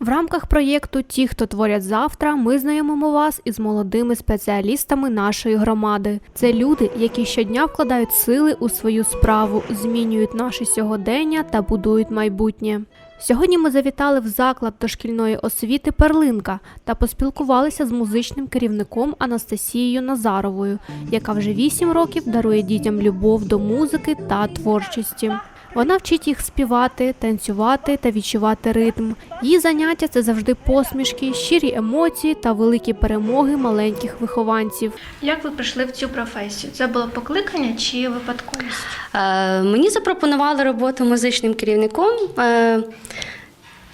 В рамках проєкту Ті, хто творять завтра, ми знайомимо вас із молодими спеціалістами нашої громади. Це люди, які щодня вкладають сили у свою справу, змінюють наше сьогодення та будують майбутнє. Сьогодні ми завітали в заклад дошкільної освіти Перлинка та поспілкувалися з музичним керівником Анастасією Назаровою, яка вже 8 років дарує дітям любов до музики та творчості. Вона вчить їх співати, танцювати та відчувати ритм. Її заняття це завжди посмішки, щирі емоції та великі перемоги маленьких вихованців. Як ви прийшли в цю професію? Це було покликання чи випадковість? Е, Мені запропонували роботу музичним керівником. е,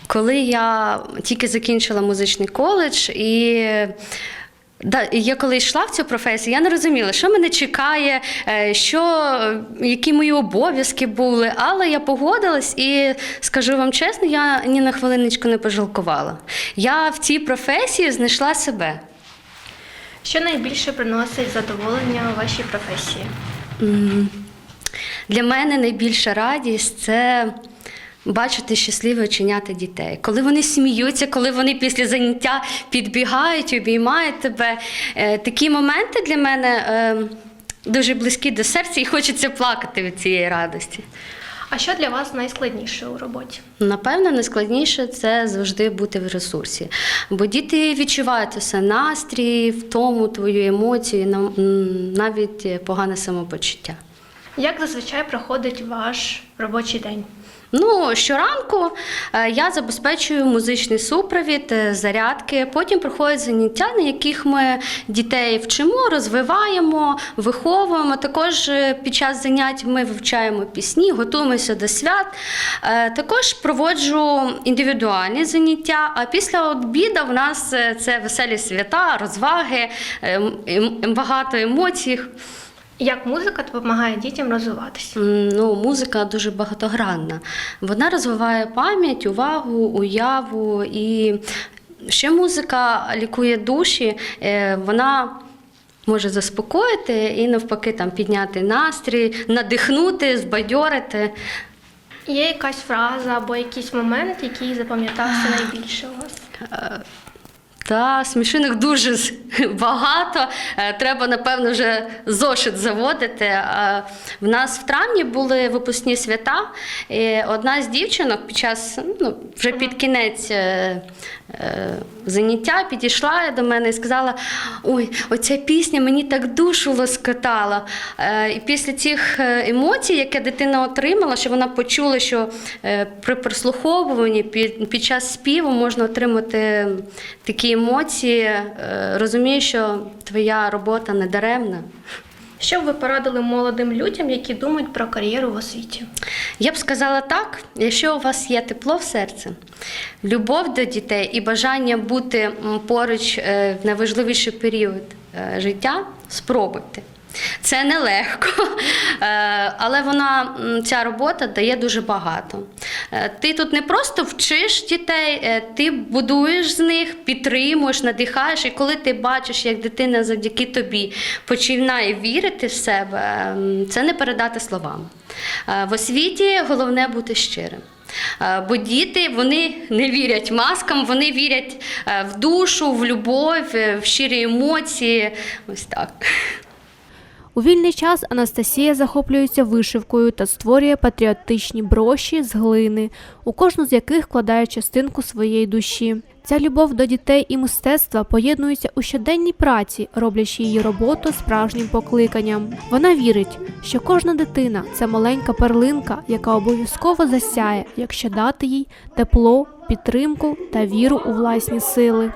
Коли я тільки закінчила музичний коледж, і да, я коли йшла в цю професію, я не розуміла, що мене чекає, е, що, які мої обов'язки були. Але я погодилась і скажу вам чесно, я ні на хвилиночку не пожалкувала. Я в цій професії знайшла себе. Що найбільше приносить задоволення у вашій професії? Для мене найбільша радість це бачити щасливі оченята дітей. Коли вони сміються, коли вони після заняття підбігають, обіймають тебе. Е, Такі моменти для мене е, дуже близькі до серця і хочеться плакати від цієї радості. А що для вас найскладніше у роботі? Напевно, найскладніше це завжди бути в ресурсі. Бо діти відчувають усе настрій, втому, твою емоцію, навіть погане самопочуття. Як зазвичай проходить ваш робочий день? Ну, щоранку е, я забезпечую музичний супровід, е, зарядки. Потім проходять заняття, на яких ми дітей вчимо, розвиваємо, виховуємо. Також е, під час занять ми вивчаємо пісні, готуємося до свят. Також проводжу індивідуальні заняття. А після обіду в нас це веселі свята, розваги, ем- ем- багато емоцій. Як музика допомагає дітям розвиватися? Ну, музика дуже багатогранна. Вона розвиває пам'ять, увагу, уяву. І ще музика лікує душі, е, вона може заспокоїти і навпаки там підняти настрій, надихнути, збадьорити. Є якась фраза або якийсь момент, який запам'ятався найбільше у вас? Та смішинок дуже багато. Е, Треба, напевно, вже зошит заводити. Е, В нас в травні були випускні свята. І одна з дівчинок під час, ну, вже під кінець е, заняття підійшла до мене і сказала: Ой, оця пісня мені так душу лоскотала. І після цих емоцій, які дитина отримала, що вона почула, що при прослуховуванні під час співу можна отримати такі емоції, е, розумієш, що твоя робота не даремна. Що б ви порадили молодим людям, які думають про кар'єру в освіті? Я б сказала так, якщо у вас є тепло в серці, любов до дітей і бажання бути поруч е, в найважливіший період е, життя, спробуйте. Це нелегко, але вона ця робота дає дуже багато. Е, Ти тут не просто вчиш дітей, е, ти будуєш з них, підтримуєш, надихаєш. І коли ти бачиш, як дитина завдяки тобі починає вірити в себе, ем, це не передати словами. Е, В освіті головне бути щирим. Бо діти вони не вірять маскам, вони вірять в душу, в любов, в щирі емоції. Ось так. У вільний час Анастасія захоплюється вишивкою та створює патріотичні броші з глини, у кожну з яких вкладає частинку своєї душі. Ця любов до дітей і мистецтва поєднується у щоденній праці, роблячи її роботу справжнім покликанням. Вона вірить, що кожна дитина це маленька перлинка, яка обов'язково засяє, якщо дати їй тепло, підтримку та віру у власні сили.